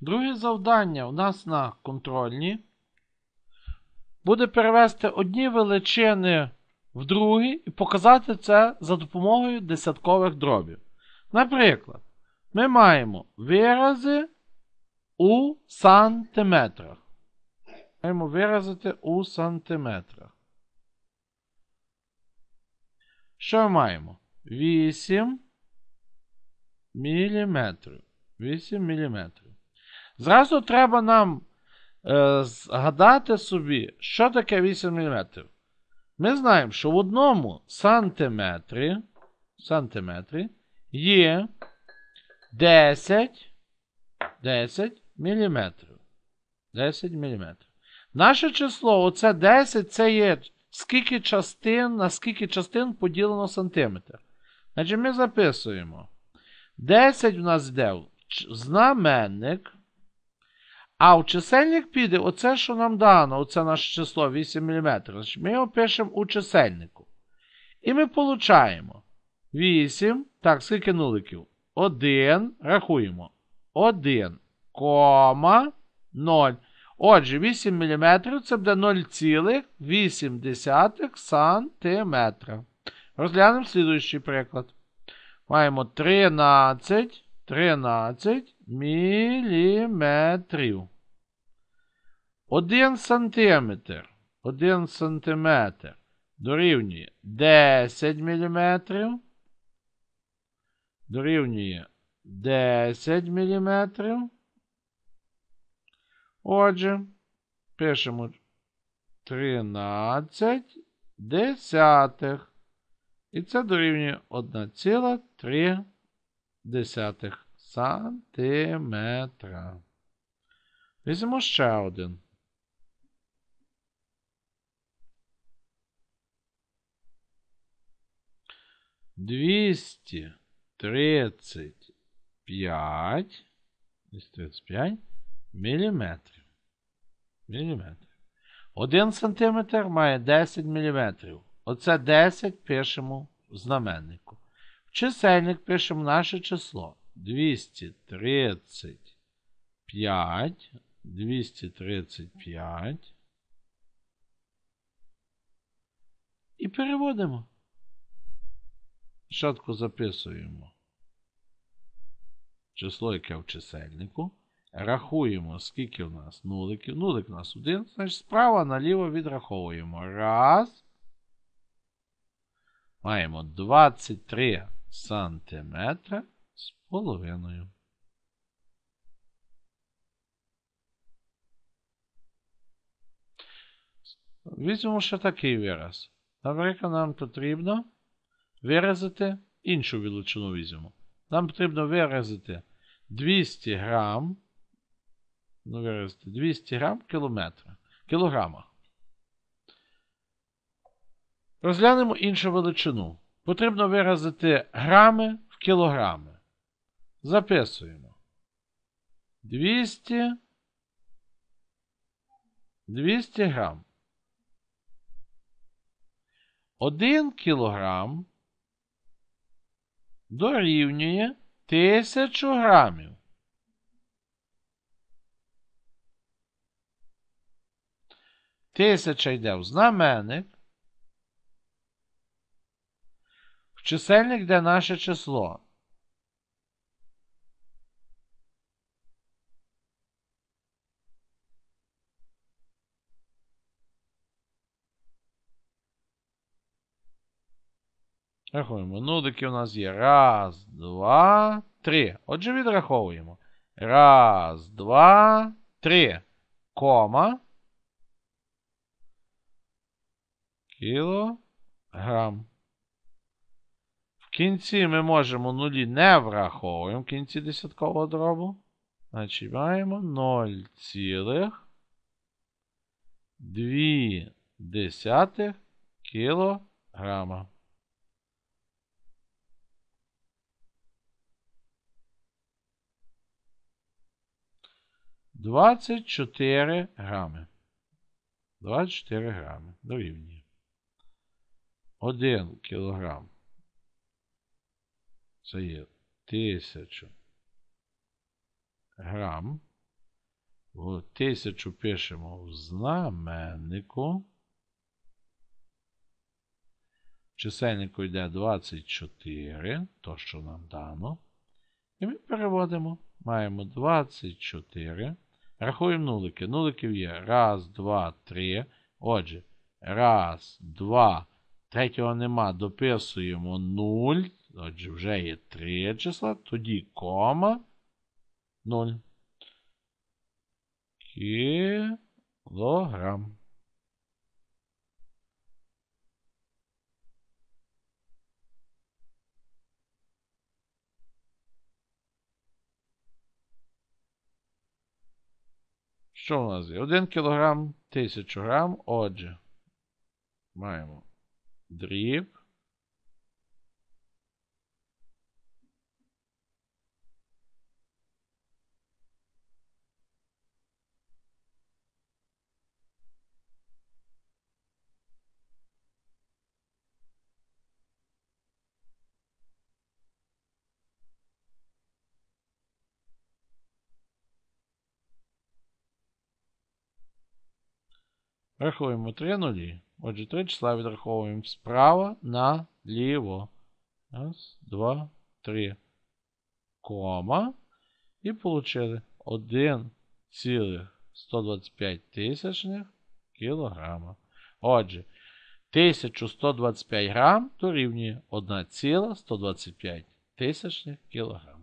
Друге завдання у нас на контрольні буде перевести одні величини в другі і показати це за допомогою десяткових дробів. Наприклад, ми маємо вирази у сантиметрах. Маємо виразити у сантиметрах. Що ми маємо? 8 міліметрів. 8 міліметрів. Зразу треба нам е, згадати собі, що таке 8 мм. Ми знаємо, що в одному сантиметрі, сантиметрі є 10 10 мм. 10 мм. Наше число, оце 10, це є скільки частин, на скільки частин поділено сантиметр. Значить, ми записуємо. 10 у нас йде в знаменник. А в чисельник піде оце, що нам дано, оце наше число 8 мм. Ми його пишемо у чисельнику. І ми получаємо 8. Так, скільки нуликів? 1. Рахуємо. 1, кома 0. Отже, 8 мм це буде 0,8 см. Розглянемо слідуючий приклад. Маємо 13, 13 міліметрів. 1 сантиметр. 1 сантиметр дорівнює 10 міліметрів. Дорівнює 10 міліметрів. Отже, пишемо 13 десятих. І це дорівнює 1,3 сантиметра. Візьмемо ще один. Двісті тридцять п'ять міліметрів. Міліметрів. Один сантиметр має 10 міліметрів. Оце 10 пишемо в знаменнику. В чисельник пишемо наше число. 235. 235. І переводимо. Спочатку записуємо число, яке в чисельнику. Рахуємо, скільки у нас нуликів. Нулик у нас один. Значить, справа наліво відраховуємо. Раз. Маємо 23 сантиметри з половиною. Візьмемо ще такий вираз. Наприклад, нам потрібно виразити іншу величину візьмемо. Нам потрібно виразити 200 грам. Ну, виразити 200 грам кілометра. Кілограма. Розглянемо іншу величину. Потрібно виразити грами в кілограми. Записуємо. 200 200 грам. 1 кілограм дорівнює 1000 грамів. Тисяча йде в знаменник. В чисельник де наше число. Рахуємо. Нудики у нас є. Раз, два, три. Отже, відраховуємо. Раз, два, три. Кома. Кілограм. Кінці ми можемо нулі не враховуємо кінці десяткового дробу. Значить, маємо 0,2 кілограма. Двадцять чотири грами. Двадцять чотири грами. Дорівнює. Один кілограм. Це є 1000 грам. Тисячу пишемо в знаменнику. Чисельнику йде 24, то, що нам дано. І ми переводимо. Маємо 24. Рахуємо нулики. Нуликів є. Раз, два, три. Отже, раз, два. Третього нема. Дописуємо 0. Отже, вже є 3 числа. Тоді кома 0. Кілограм. Що у нас є? 1 кілограм 1000 грам. Отже, маємо дріб. Рахуємо 3 нулі. Отже, 3 числа відраховуємо справа наліво. Раз, два, три. Кома. І получили 1,125 тисячних кілограма. Отже, 1125 грам дорівнює 1,125 тисячних кілограм.